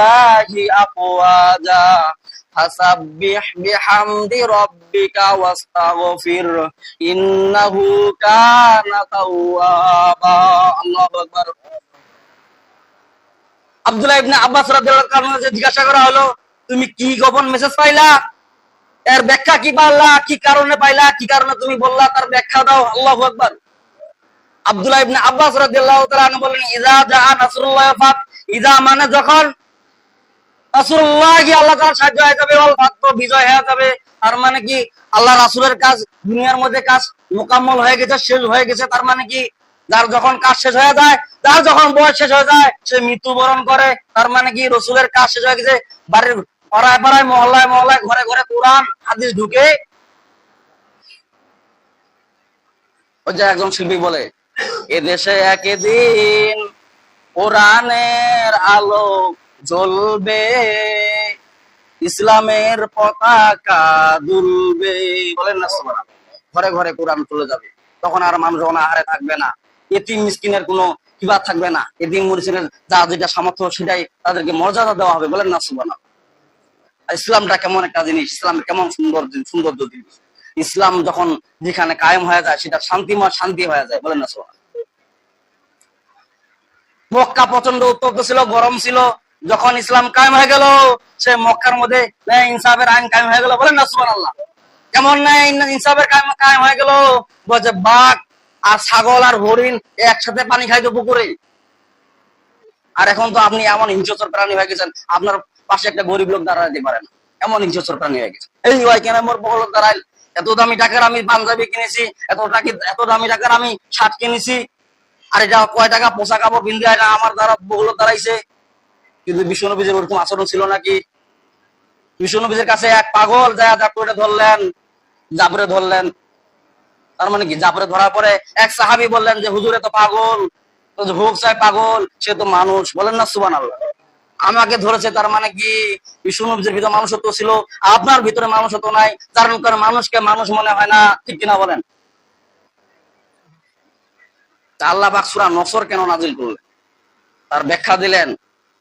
الله أفواجا فسبح بحمد ربك واستغفر إنه كان توابا الله أكبر আব্দুল্লাহ ইবনে আব্বাস রাদিয়াল্লাহু তাআলা যে জিজ্ঞাসা করা হলো তুমি কি গোপন মেসেজ পাইলা এর ব্যাখ্যা কি পাইলা কি কারণে পাইলা কি কারণে তুমি বললা তার ব্যাখ্যা দাও আল্লাহু আকবার আব্দুল্লাহ ইবনে আব্বাস রাদিয়াল্লাহু তাআলা আনহু বলেন ইযা জাআ নাসরুল্লাহ ফাত ইযা মানে যখন মানে মানে মৃত্যুবরণ করে। তার মানে কি? রসুলের কাজ শেষ হয়ে গেছে। বাড়ির পাড়ায় পাড়ায়, মহল্লায় মহল্লায়, ঘরে ঘরে কোরআন, হাদিস ঢুকে। ওই যে একজন শিল্পী বলে, এ দেশে একদিন কোরআনের আলো জ্বলবে ইসলামের পতাকা দুলবে। বলেন না সুবহানাল্লাহ। ঘরে ঘরে কোরআন চলে যাবে। তখন আর মানুষ অনাহারে থাকবে না। এতিম মিসকিনের কোনো কিবা থাকবে না। এতিম মুরিসিনের যা যেটা সামর্থ্য সেটাই তাদেরকে মর্যাদা দেওয়া হবে। বলেন না সুবহানাল্লাহ। ইসলামটা কেমন একটা জিনিস? ইসলাম কেমন সুন্দর জিনিস, সৌন্দর্য জিনিস। ইসলাম যখন যেখানে কায়েম হয়ে যায় সেটা শান্তিময় শান্তি হয়ে যায়। বলেন না সুবহানাল্লাহ। মক্কা প্রচণ্ড উত্তপ্ত ছিল গরম ছিল। যখন ইসলাম কায়েম হয়ে গেল, সে মক্কার মধ্যে ইনসাফের আইন কায়েম হয়ে গেল বলেন না, সুবহানাল্লাহ। কেমন ন্যায় ইনসাফের কায়েম হয়ে গেল বলছে বাঘ আর ছাগল আর হরিণ একসাথে পানি খাইতো পুকুরে। আর এখন তো আপনি এমন হিংস্র প্রাণী হয়ে গেছেন, আপনার পাশে একটা গরিব লোক দাঁড়াতে পারে না এমন হিংস্র প্রাণী হয়ে গেছে। এই ভাই কেন মোর বড় দাঁড়াইল এত দামি টাকার আমি পাঞ্জাবি কিনেছি, এত টাকি এত দামি টাকার আমি শার্ট কিনেছি। আর এটা কয় টাকা পোশাক কাপড় এটা আমার দ্বারা বহুলো দাঁড়াইছে। কিন্তু বিষ্ণুনবীজের ওরকম আচরণ ছিল নাকি? বিষ্ণুনবীজের কাছে এক পাগল যায় জাপুরে ধরলেন জাবরে ধরলেন। তার মানে কি? জাবরে ধরার পরে এক সাহাবি বললেন যে, হুজুরে তো পাগল। যে হোক চাই পাগল, সে তো মানুষ। বলেন না সুবান আল্লাহ আমাকে ধরেছে তার মানে কি? বিষ্ণুনবীজের ভিতরে মানুষত্ব ছিল, আপনার ভিতরে মানুষত্ব নাই, যার কারণে মানুষকে মানুষ মনে হয় না, ঠিক কিনা বলেন? আল্লাহ পাক সূরা নসর কেন নাজিল করলেন? তার ব্যাখ্যা দিলেন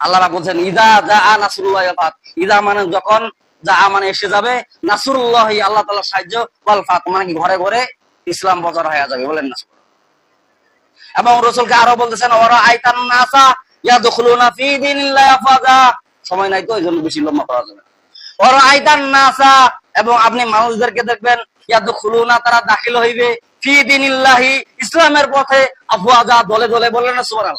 আল্লাহ বলছেন, ইদা যা নাসরুল্লাহ ফাত। ইদা মানে যখন যা মানে এসে যাবে, নাসরুল্লাহ আল্লাহ তাআলার সাহায্য ওয়াল ফাত মানে কি ঘরে ঘরে ইসলাম প্রচার হয়ে যাবে, বলেন না। এবং রাসূলকে আরও বলতেছেন ওরা আইতান নাসা ইয়াদখুলুনা ফি দীনিল্লাহি আফাজা সময় নাই তো এইজন্য বেশি লম্বা করা যাবে। ওরা আইতান নাসা, এবং আপনি মানুষদেরকে দেখবেন ইয়া ইয়াদখুলুনা, তারা দাখিল হইবে ফি দীনিল্লাহি, ইসলামের পথে আফওয়াজা দলে দলে বলেন না, সুবহানাল্লাহ।